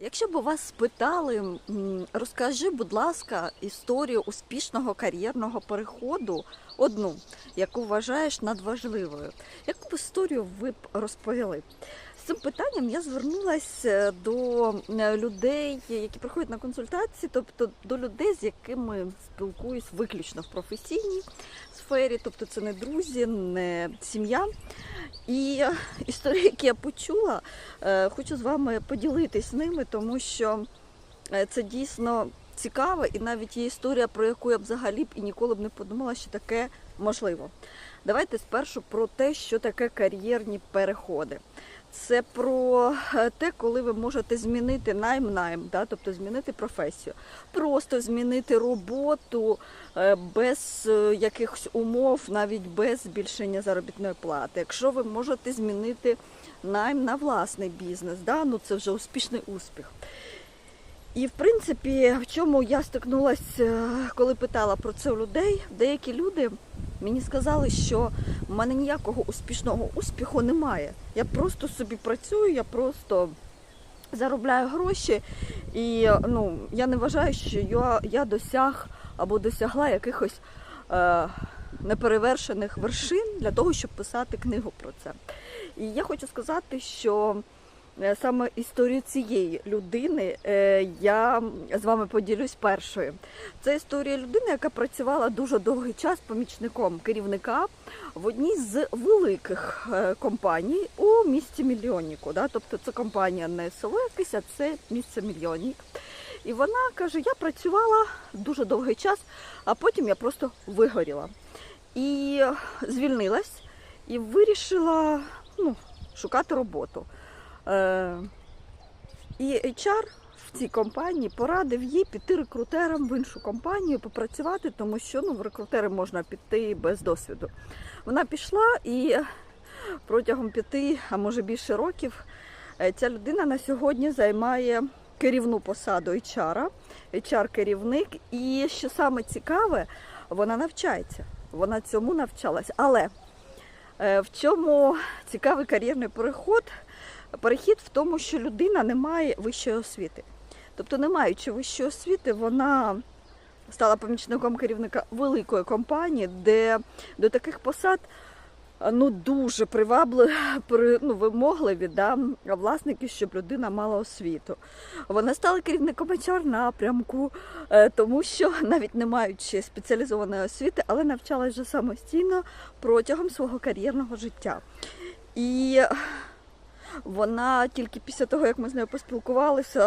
Якщо б вас спитали, розкажи, будь ласка, історію успішного кар'єрного переходу, одну, яку вважаєш надважливою, яку б історію ви б розповіли? Цим питанням я звернулася до е, людей, які приходять на консультації, тобто до людей, з якими спілкуюсь виключно в професійній сфері, тобто це не друзі, не сім'я. І е, історії, які я почула, е, хочу з вами поділитись ними, тому що е, це дійсно цікаво, і навіть є історія, про яку я б взагалі б і ніколи б не подумала, що таке можливо. Давайте спершу про те, що таке кар'єрні переходи. Це про е, те, коли ви можете змінити найм найм, да, тобто змінити професію, просто змінити роботу е, без е, якихось умов, навіть без збільшення заробітної плати. Якщо ви можете змінити найм на власний бізнес, да, ну це вже успішний успіх. І в принципі, в чому я стикнулася, коли питала про це у людей, деякі люди мені сказали, що в мене ніякого успішного успіху немає. Я просто собі працюю, я просто заробляю гроші, і ну, я не вважаю, що я, я досяг або досягла якихось е, неперевершених вершин для того, щоб писати книгу про це. І я хочу сказати, що саме історію цієї людини е, я з вами поділюсь першою. Це історія людини, яка працювала дуже довгий час помічником керівника в одній з великих е, компаній у місті Мільйонніку. Тобто це компанія не село якесь, а це місце Мільйоннік. І вона каже: я працювала дуже довгий час, а потім я просто вигоріла. І звільнилась і вирішила ну, шукати роботу. Е, і HR в цій компанії порадив їй піти рекрутером в іншу компанію, попрацювати, тому що ну, в рекрутери можна піти без досвіду. Вона пішла і протягом п'яти, а може більше років, е, ця людина на сьогодні займає керівну посаду HR, HR-керівник. І що саме цікаве, вона навчається. Вона цьому навчалась. Але в цьому цікавий кар'єрний переход? Перехід в тому, що людина не має вищої освіти. Тобто, не маючи вищої освіти, вона стала помічником керівника великої компанії, де до таких посад ну, дуже привабли, при- ну, вимогливі да, власники, щоб людина мала освіту. Вона стала керівником HR напрямку, е, тому що навіть не маючи спеціалізованої освіти, але навчалась вже самостійно протягом свого кар'єрного життя. І вона тільки після того, як ми з нею поспілкувалися,